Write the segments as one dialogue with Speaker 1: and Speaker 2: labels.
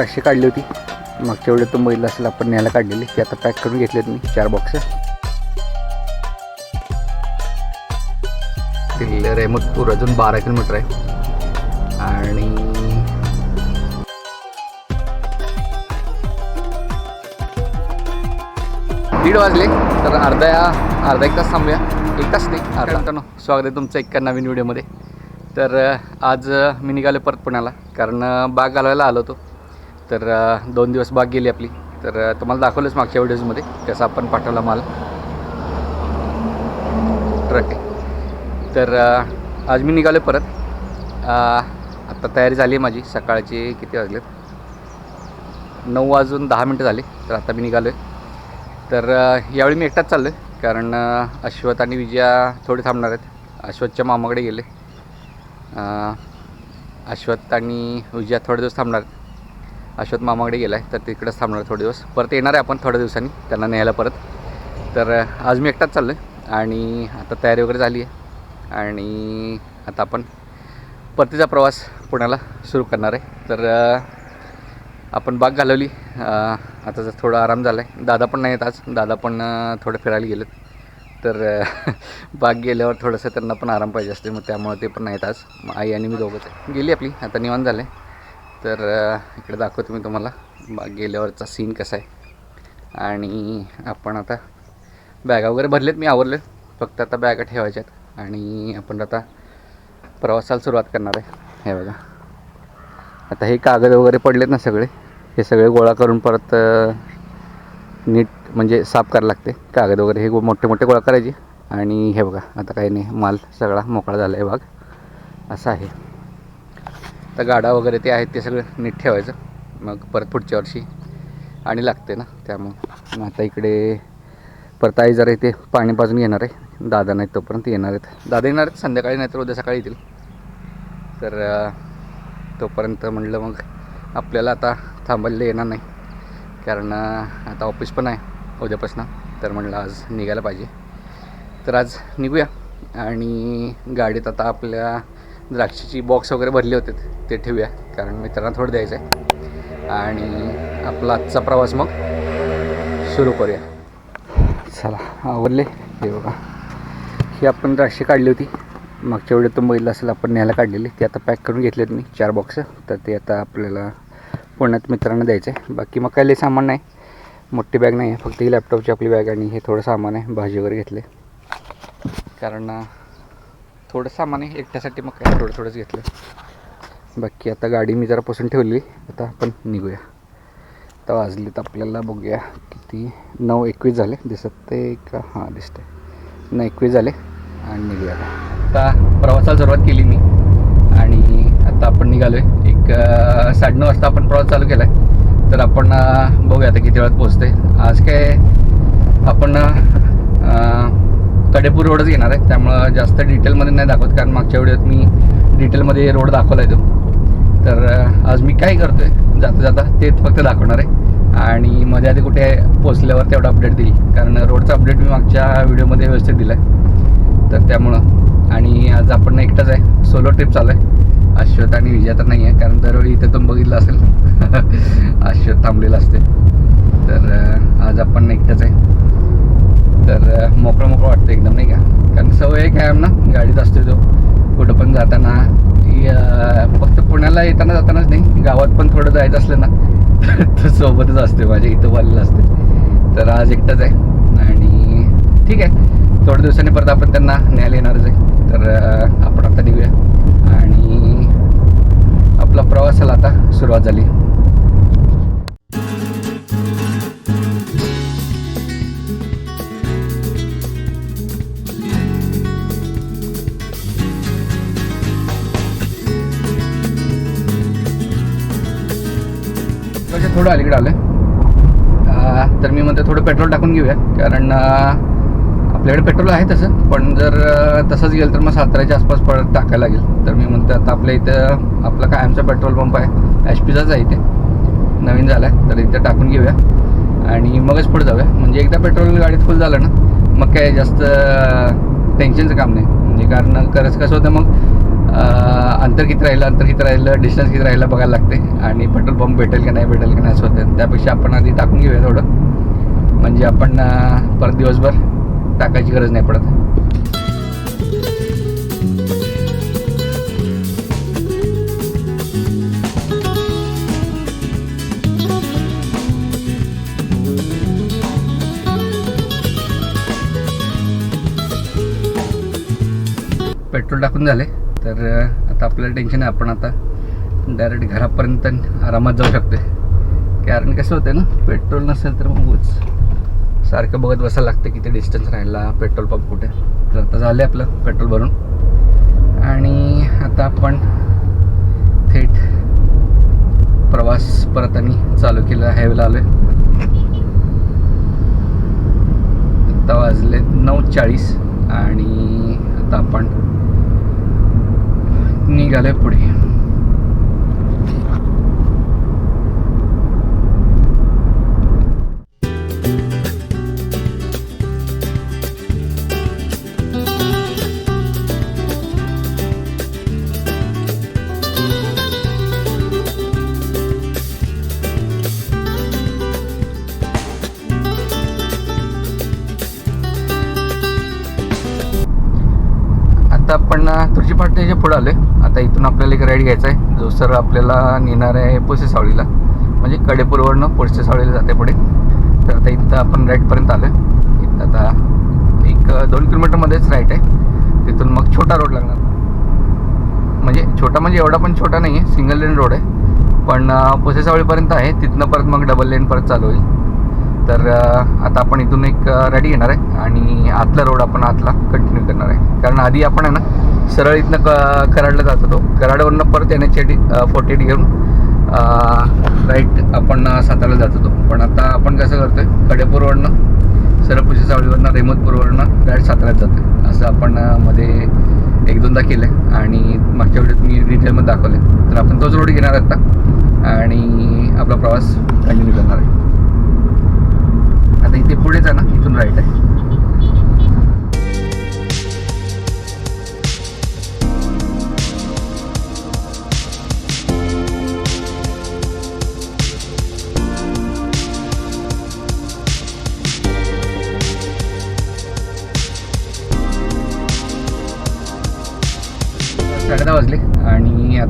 Speaker 1: अशी काढली होती. मागच्या वेळेला तो बैल असेल आपण न्यायला काढलेली. ती आता पॅक करून घेतलेत मी चार बॉक्स किल्ले रेहमतपूर अजून बारा किलोमीटर आहे. आणि दीड वाजले. तर अर्धा अर्धा एक तास थांबूया. एक तास नाही अर्धा. मिनिटानं स्वागत आहे तुमचं एका नवीन व्हिडिओमध्ये तर आज मी निघालो परत पुण्याला. कारण बाग घालवायला आलो होतो. तर दोन दिवस बाग गेली आपली. तर तुम्हाला दाखवलंच मागच्या व्हिडिओजमध्ये कसा आपण पाठवला माल. ट्रक तर आज मी निघालो परत. आत्ता तयारी झाली आहे माझी. सकाळची किती वाजलेत? नऊ वाजून दहा मिनटं झाली तर आता मी निघालो आहे तर यावेळी मी एकटाच चाललो आहे कारण अश्वथ आणि विजया थोडे थांबणार आहेत. अश्वथच्या मामाकडे गेले. अश्वत अश्वथ आणि विजया थोडे दिवस थांबणार आहेत. अश्वत मामाकडे गेला आहे तर तिकडंच थांबणार थोडे दिवस. परत येणार आहे आपण थोड्या दिवसांनी त्यांना न्यायला परत. तर आज मी एकटाच चाललो आहे आणि आता तयारी वगैरे झाली आहे. आणि आता आपण परतीचा प्रवास पुण्याला सुरू करणार आहे. तर आपण बाग घालवली. आता जर थोडा आराम झाला आहे दादा पण नाही येत आज. दादा पण थोडं फिरायला गेलेत. तर बाग गेल्यावर थोडंसं त्यांना पण आराम पाहिजे असते. मग त्यामुळे ते पण नाहीत आज. मग आई आणि मी दोघंच गेली आपली. आता निवांत झालं आहे तर इकडे दाखवतो मी तुम्हाला. बाग गेल्यावरचा सीन कसा आहे. आणि आपण आता बॅगा वगैरे भरलेत मी आवरले फक्त आता बॅगा ठेवायच्या आहेत आणि आपण आता प्रवासाला सुरुवात करणार आहे. हे बघा. आता हे कागद वगैरे पडलेत ना सगळे. हे सगळे गोळा करून परत नीट म्हणजे साफ करायला लागते. कागद वगैरे हे गो- मोठे मोठे गोळा करायचे. आणि हे बघा आता काही नाही. माल सगळा मोकळा झाला आहे भाग असा आहे. तर गाडा वगैरे ते आहेत ते सगळं नीट ठेवायचं. मग परत पुढच्या वर्षी आणि लागते ना त्यामुळं. मग आता इकडे परत आई जरा इथे पाणी पाजून आहे. दादा नाही तोपर्यंत येणार आहेत. दादा येणार आहेत संध्याकाळी नाही तर उद्या सकाळी येतील. तर तोपर्यंत म्हटलं मग आपल्याला आता थांबायला येणार नाही. कारण आता ऑफिस पण आहे उद्यापासून. तर म्हटलं आज निघायला पाहिजे. तर आज निघूया. आणि गाडीत आता आपल्या द्राक्षाची बॉक्स वगैरे भरले होते ते ठेवूया कारण मित्रांना थोडं द्यायचं आहे आणि आपला आजचा प्रवास मग सुरू करूया. चला आवडले हे बघा. ही आपण द्राक्षे काढली होती. मागच्या वेळेत तो बैल असेल आपण न्यायला काढलेली. ती आता पॅक करून घेतलेत मी चार बॉक्स तर ते आता आपल्याला पुण्यात मित्रांना द्यायचं आहे बाकी मग काही लई सामान नाही. मोठी बॅग नाही आहे. फक्त ही लॅपटॉपची आपली बॅग आणि हे थोडं सामान आहे. भाजी वगैरे घेतले. कारण थोडं सामान आहे एकट्यासाठी मग काय थोडं थोडंच घेतलं. बाकी आता गाडी मी जरा पुसून ठेवली आता आपण निघूया. आता वाजलीत आपल्याला बघूया किती नऊ एकवीस झाले दिसत ते का? हां दिसते नऊ एकवीस झाले आणि निघूया आता. प्रवासाला सुरुवात केली मी आणि आता आपण निघालो आहे एक साडेनऊ वाजता आपण प्रवास चालू केला आहे तर आपण बघूया आता किती वेळात पोहोचते आज काय आपण कडेपूर रोडच घेणार आहे. त्यामुळं जास्त डिटेलमध्ये नाही दाखवत कारण मागच्या वेळेत मी डिटेलमध्ये रोड दाखवला आहे तो. तर आज मी काय करतो आहे जाता जाता तेच फक्त दाखवणार आहे. आणि मध्ये आधी कुठे पोचल्यावर तेवढा अपडेट देईल. कारण रोडचा अपडेट मी मागच्या व्हिडिओमध्ये व्यवस्थित दिला आहे तर त्यामुळं. आणि आज आपण एकटाच आहे. सोलो ट्रिप चालू आहे. अश्वथ आणि विजय तर नाही आहे कारण दरवेळी इथे तुम्ही बघितलं असेल. अश्वथ थांबलेलं असते तर आज आपण एकटाच आहे. तर मोकळं मोकळं वाटतं एकदम नाही का? कारण सवय आहे कायम ना गाडीत असते तो. कुठं पण जाताना फक्त पुण्याला येताना जातानाच नाही गावात पण थोडं जायचं असलं ना तर सोबतच असते माझ्या इथं वालेलं असते तर आज एकटाच आहे आणि ठीक आहे. थोड्या दिवसांनी परत आपण त्यांना न्यायला येणारच आहे. तर आपण आता निघूया. आणि आपला प्रवासाला आता सुरुवात झाली. थोडं अलीकडे आलं आहे तर मी म्हणते थोडं पेट्रोल टाकून घेऊया कारण आपल्याकडे पेट्रोल आहे तसं पण जर तसंच गेलं तर मग साताऱ्याच्या आसपास परत टाकायला लागेल. तर मी म्हणतो आता आपल्या इथं आपला कायमचा पेट्रोल पंप आहे एच पीचाच आहे इथे. नवीन झाला आहे तर इथं टाकून घेऊया. आणि मगच पुढे जाऊया. म्हणजे एकदा पेट्रोल गाडीत फुल झालं ना मग काय जास्त टेन्शनचं काम नाही. म्हणजे कारण खरंच कसं होतं मग अंतर किती राहिलं अंतर किती राहिलं डिस्टन्स किती राहिलं बघायला लागते. आणि पेट्रोल पंप भेटेल की नाही भेटेल की नाही असं होतं. त्यापेक्षा आपण आधी टाकून घेऊया थोडं. म्हणजे आपण परत दिवसभर टाकायची गरज नाही पडत. पेट्रोल टाकून झाले. तर आता आपल्याला टेन्शन आहे. आपण आता डायरेक्ट घरापर्यंत आरामात जाऊ शकते कारण कसं होतं ना पेट्रोल नसेल तर मग सारखं बघत बसायला लागतं किती डिस्टन्स राहिला पेट्रोल पंप कुठे. तर आता झालं आपलं पेट्रोल भरून. आणि आता आपण थेट प्रवास परत आणि चालू केला हायवेला आलो आता वाजले नऊ चाळीस आणि आता आपण निघाले पुढे. आता आपण तुळशी फाट्याच्या पुढे आले आता इथून आपल्याला एक राईड घ्यायचा आहे. जो सर आपल्याला नेणार आहे पोसेसावळीला म्हणजे कडेपूरवरनं पोसेसावळीला जाते पुढे. तर आता इथं आपण राईटपर्यंत आलो आहे इथं आता एक दोन किलोमीटरमध्येच राईट आहे. तिथून मग छोटा रोड लागणार. म्हणजे छोटा म्हणजे एवढा पण छोटा नाही आहे. सिंगल लेन रोड आहे. पण पोसेसावळीपर्यंत आहे. तिथनं परत मग डबल लेन परत चालू होईल. तर आता आपण इथून एक रेडी घेणार आहे. आणि आतला रोड आपण आतला कंटिन्यू करणार आहे. कारण आधी आपण आहे ना सरळ इथनं क कराडला जात होतो. कराडवरनं परत N H eighty forty eight घेऊन राईट आपण साताराला सातारला जात होतो. पण आता आपण कसं करतोय कडेपूरवरनं सरळ पुशी सावळीवरनं रेमतपूरवरनं डायरेक्ट साताऱ्यात जातोय. असं आपण मध्ये एक दोनदा केलं आहे आणि मागच्या वेळेस मी डिटेलमध्ये दाखवले तर आपण तोच रोड घेणार आहे आता. आणि आपला प्रवास कंटिन्यू करणार आहे. आता इथे पुढेच आहे ना इथून राईट आहे.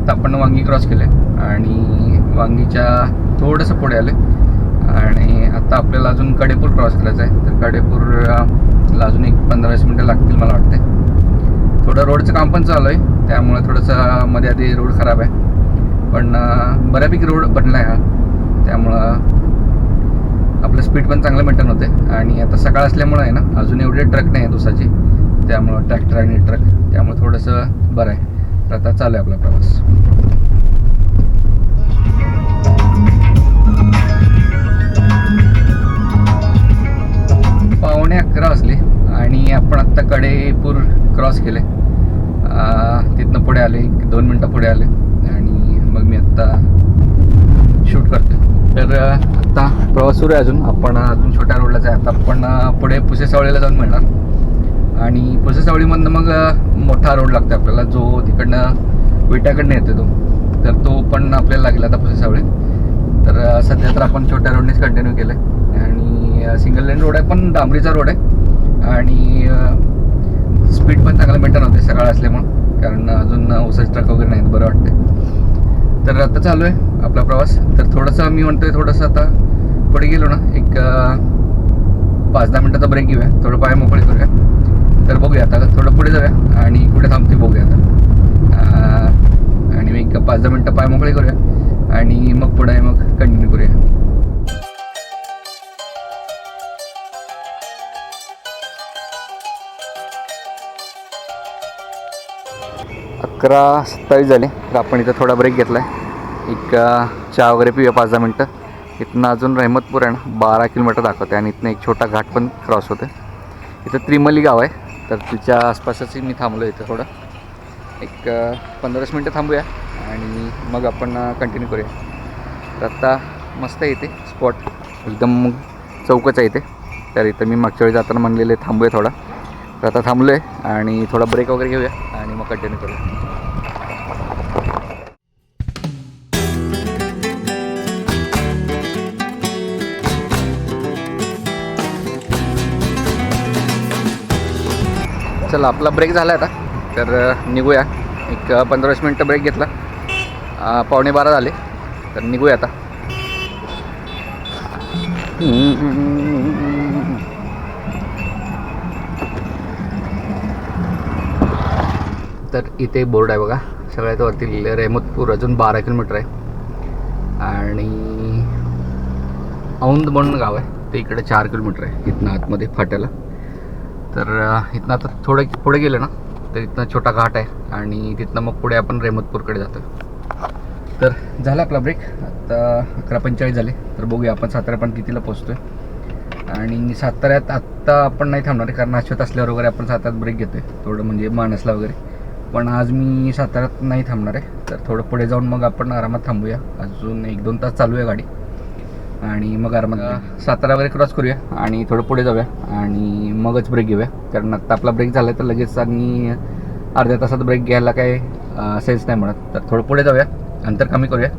Speaker 1: आत्ता आपण वांगी क्रॉस केले. आणि वांगीच्या थोडंसं पुढे आले. आणि आत्ता आपल्याला अजून कडेपूर क्रॉस करायचं आहे तर कडेपूरला अजून एक पंधरा वीस मिनटं लागतील मला वाटते थोडं रोडचं काम पण चालू आहे. त्यामुळे थोडंसं मध्ये आधी रोड खराब आहे. पण बऱ्यापैकी रोड बनला आहे हा. त्यामुळं आपलं स्पीड पण चांगलं मेंटेन होते आणि आता सकाळ असल्यामुळं आहे ना अजून एवढे ट्रक नाही आहे दुसाची त्यामुळं ट्रॅक्टर आणि ट्रक त्यामुळं थोडंसं बरं आहे. तर आता चालू आहे आपला प्रवास. पावणे अकरा वाजले आणि आपण आत्ता कडेपूर क्रॉस केले तिथनं पुढे आले एक दोन मिनटं पुढे आले आणि मग मी आत्ता शूट करतो तर आत्ता प्रवास सुरू आहे अजून. आपण अजून छोट्या रोडलाच आहे. आता आपण पुढे पुसेसावळीला जाऊन मिळणार. आणि पुसेसावळीमधनं मग मोठा रोड लागतो आपल्याला. जो तिकडनं विट्याकडनं येतो तो. तर तो पण आपल्याला लागला आता पुसे सावळी तर सध्या तर आपण छोट्या रोडनेच कंटिन्यू केलं आहे आणि सिंगल लेन रोड आहे पण डांबरीचा रोड आहे. आणि स्पीड पण चांगलं मेंटेन होते सकाळ असल्यामुळं. कारण अजून ओसाच ट्रक वगैरे नाहीत बरं वाटते तर आता चालू आहे आपला प्रवास. तर थोडंसं मी म्हणतोय थोडंसं आता पुढे गेलो ना एक पाच दहा मिनटाचा ब्रेक घेऊया. थोडं पाय मोकळे करूया. तर बघूया. आता थोडं पुढे जाऊया आणि कुठे थांबते बघूया आता. आणि एक पाच दहा मिनटं पाय मोकळे करूया आणि मग पुढे मग कंटिन्यू करूया. अकरा सत्तावीस झाले. तर आपण इथं थोडा ब्रेक घेतला आहे एक चहा वगैरे पिऊया पाच दहा मिनटं. इथनं अजून रहमतपूर आहे ना बारा किलोमीटर दाखवते आणि इथनं एक छोटा घाट पण क्रॉस होते इथं त्रिमली गाव आहे. तर तिच्या आसपासची मी थांबलो इथं थोडं. एक पंधराच मिनटं थांबूया आणि मग आपण कंटिन्यू करूया. तर आत्ता मस्त आहे इथे स्पॉट एकदम चौकच आहे इथे. तर इथं मी मागच्या वेळी जाताना म्हणलेले थांबूया थोडा. तर आता थांबलो आहे आणि थोडा ब्रेक वगैरे घेऊया आणि मग कंटिन्यू करूया. चला आपला ब्रेक झाला आता. तर निघूया. एक पंधरा वीस मिनटं ब्रेक घेतला. पावणे बारा झाले. तर निघूया आता. तर इथे बोर्ड आहे बघा. सगळ्यात वरती लिहिलं रेहमतपूर अजून बारा किलोमीटर आहे. आणि औंद म्हणून गाव आहे. ते इकडे चार किलोमीटर आहे इथनं आतमध्ये फाट्याला. तर इथनं आता थोडं पुढे गेलं ना तर इथनं छोटा घाट आहे आणि तिथनं मग पुढे आपण रेमतपूरकडे जातो तर झाला आपला ब्रेक आता अकरा पंचेचाळीस झाले. तर बघूया आपण साताऱ्यापर्यंत कितीला पोचतोय आणि साताऱ्यात आत्ता आपण नाही थांबणार आहे कारण अश्वत असल्यावर वगैरे आपण साताऱ्यात ब्रेक घेतोय. थोडं म्हणजे माणसला वगैरे. पण आज मी साताऱ्यात नाही थांबणार आहे. तर थोडं पुढे जाऊन मग आपण आरामात थांबूया. अजून एक दोन तास चालू आहे गाडी. आणि मग आरामात सातारा वगैरे क्रॉस करूया आणि थोडं पुढे जाऊया आणि मगच ब्रेक घेऊया. कारण आत्ता आपला ब्रेक झाला तर लगेच आणि अर्ध्या तासात ब्रेक घ्यायला काय सेन्स नाही म्हणत. तर थोडं पुढे जाऊया अंतर कमी करूया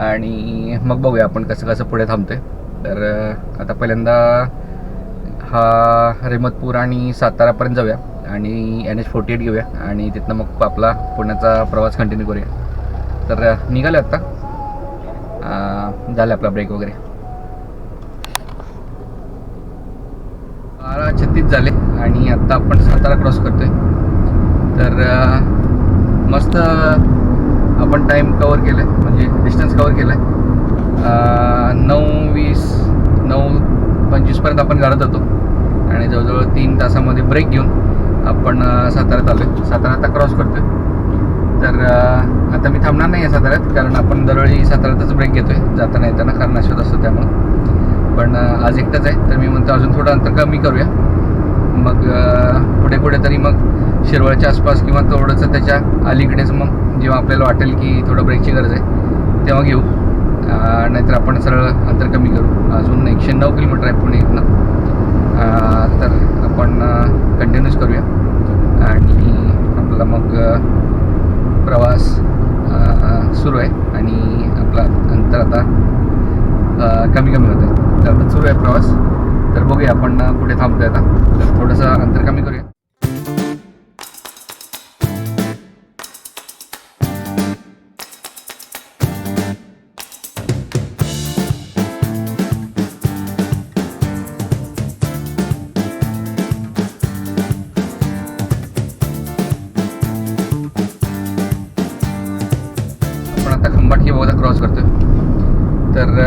Speaker 1: आणि मग बघूया आपण कसं कसं पुढे थांबतोय. तर आता पहिल्यांदा हा रेमतपूर आणि सातारापर्यंत जाऊया आणि एन एच फोर्टी एट घेऊया आणि तिथनं मग आपला पुण्याचा प्रवास कंटिन्यू करूया. तर निघाले आत्ता अं, आपला ब्रेक वगैरे बारा छत्तीस झाले आणि आत्ता आपण सातारा क्रॉस करतोय. तर मस्त आपण टाईम कवर केलं आहे म्हणजे डिस्टन्स कवर केलं आहे नऊ वीस नऊ पंचवीसपर्यंत आपण गाडत होतो. आणि जवळजवळ तीन तासामध्ये ब्रेक घेऊन आपण साताऱ्यात आलो आहे सातारा आता क्रॉस करतोय. तर आता मी थांबणार नाही आहे साताऱ्यात कारण आपण दरवेळी साताऱ्यातच ब्रेक घेतोय जाताना येताना कारण अश्वत असतो त्यामुळं. पण आज एकटाच आहे तर मी म्हणतो अजून थोडं अंतर कमी करूया. मग पुढे कुठेतरी मग शिरवळच्या आसपास किंवा थोडंसं त्याच्या अलीकडेच मग जेव्हा आपल्याला वाटेल की थोडं ब्रेकची गरज आहे तेव्हा घेऊ. नाहीतर आपण सरळ अंतर कमी करू. अजून एकशे नऊ किलोमीटर आहे पुणे इथनं. तर आपण कंटिन्यूच करूया. आणि आपला मग प्रवास सुरू आहे. आणि आपला अंतर आता कमी कमी होतं आहे. तर आता सुरू आहे प्रवास. तर बघूया आपण कुठे थांबतोय आता. तर थोडंसं अंतर कमी करूया. आपण आता खंबाटकी बघा क्रॉस करतोय. तर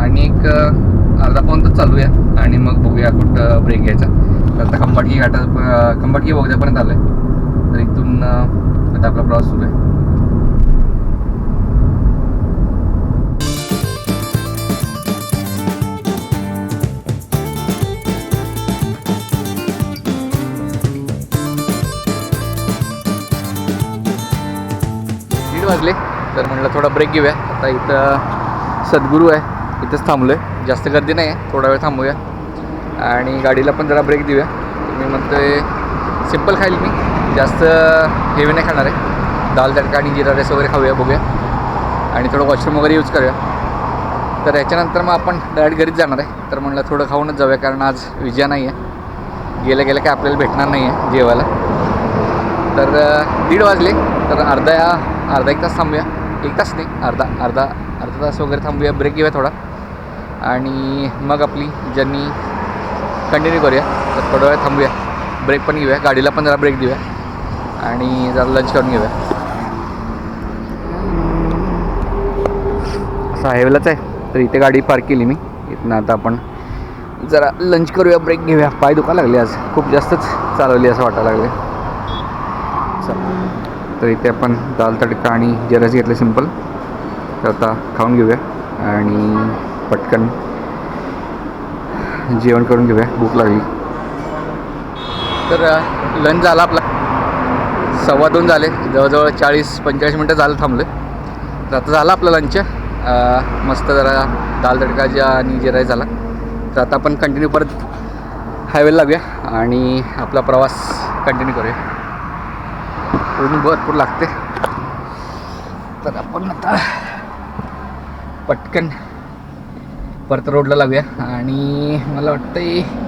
Speaker 1: आणि एक अर्धा पाऊन तास चालूया आणि मग बघूया कुठं ब्रेक घ्यायचा. तर आता खंबाटकी घाटा खंबाटकी बोगद्यापर्यंत आलोय. तर इथून आता आपला प्रवास सुरू आहे. दीड वाजले तर म्हटलं थोडा ब्रेक घेऊया. आता इथं सद्गुरू आहे इथंच थांबलो आहे जास्त गर्दी नाही आहे. थोडा वेळ थांबूया. आणि गाडीला पण जरा ब्रेक देऊया. मी म्हणतोय सिंपल खाईल मी. जास्त हेवी नाही खाणार आहे. दाल तडका आणि जिरा राईस वगैरे खाऊया बघूया. आणि थोडं वॉशरूम वगैरे यूज करूया. तर याच्यानंतर मग आपण डायरेक्ट घरीच जाणार आहे. तर म्हणलं थोडं खाऊनच जाऊया कारण आज विजया नाही आहे गेल्या गेल्या काय आपल्याला भेटणार नाही आहे जेवायला. तर दीड वाजले. तर अर्धा अर्धा एक तास थांबूया. एक तास नाही अर्धा अर्धा अर्धा तास वगैरे थांबूया. ब्रेक घेऊया थोडा. आणि मग आपली जर्नी कंटिन्यू करूया तर थोडा वेळ थांबूया. ब्रेक पण घेऊया. गाडीला पण जरा ब्रेक देऊया. आणि जरा लंच करून घेऊया. असं हायवेलाच आहे. तर इथे गाडी पार्क केली मी. इथनं आता आपण जरा लंच करूया ब्रेक घेऊया. पाय दुखा लागले आज. खूप जास्तच चालवली असं वाटायला लागले चला. तर इथे आपण दाल तडका आणि जरस घेतलं सिंपल तर आता खाऊन घेऊया. आणि पटकन जेवण करून घेऊया भूक लागली. तर लंच झाला आपला. सव्वा दोन झाले जवळजवळ चाळीस पंचेचाळीस मिनटं झालं थांबलं तर आता झालं आपलं लंच मस्त जरा दाल तडका ज्या आणि जिरा झाला. तर आता आपण कंटिन्यू परत हायवेला लागूया आणि आपला प्रवास कंटिन्यू करूया. ऊन भरपूर लागते. तर आपण आता पटकन परत रोडला लागूया आणि मला वाटतं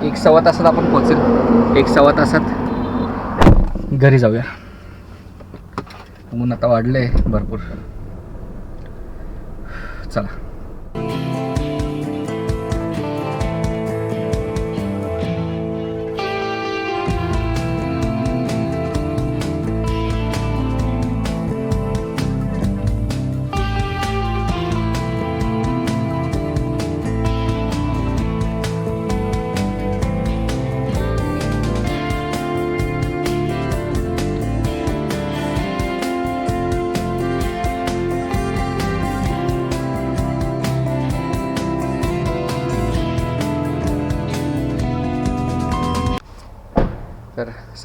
Speaker 1: एक सव्वा तासात आपण पोचेल एक सव्वा तासात घरी जाऊया. ऊन आता वाढलं आहे भरपूर. चला.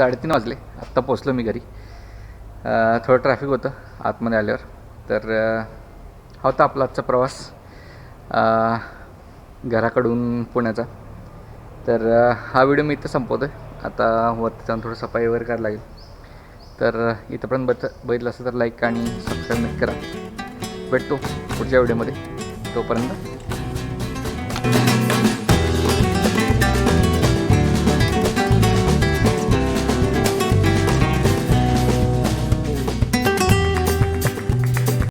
Speaker 1: साडेतीन वाजले. आत्ता पोचलो मी घरी. थोडं ट्रॅफिक होतं आतमध्ये आल्यावर. तर हा होता आपला आजचा प्रवास. घराकडून पुण्याचा. तर हा व्हिडिओ मी इथं संपवतो आहे आता वरती जाऊन थोडं सफाई वगैरे करायला लागेल. तर इथंपर्यंत बघ बघितलं असं तर लाईक आणि सबस्क्राईब करा. भेटतो पुढच्या व्हिडिओमध्ये. तोपर्यंत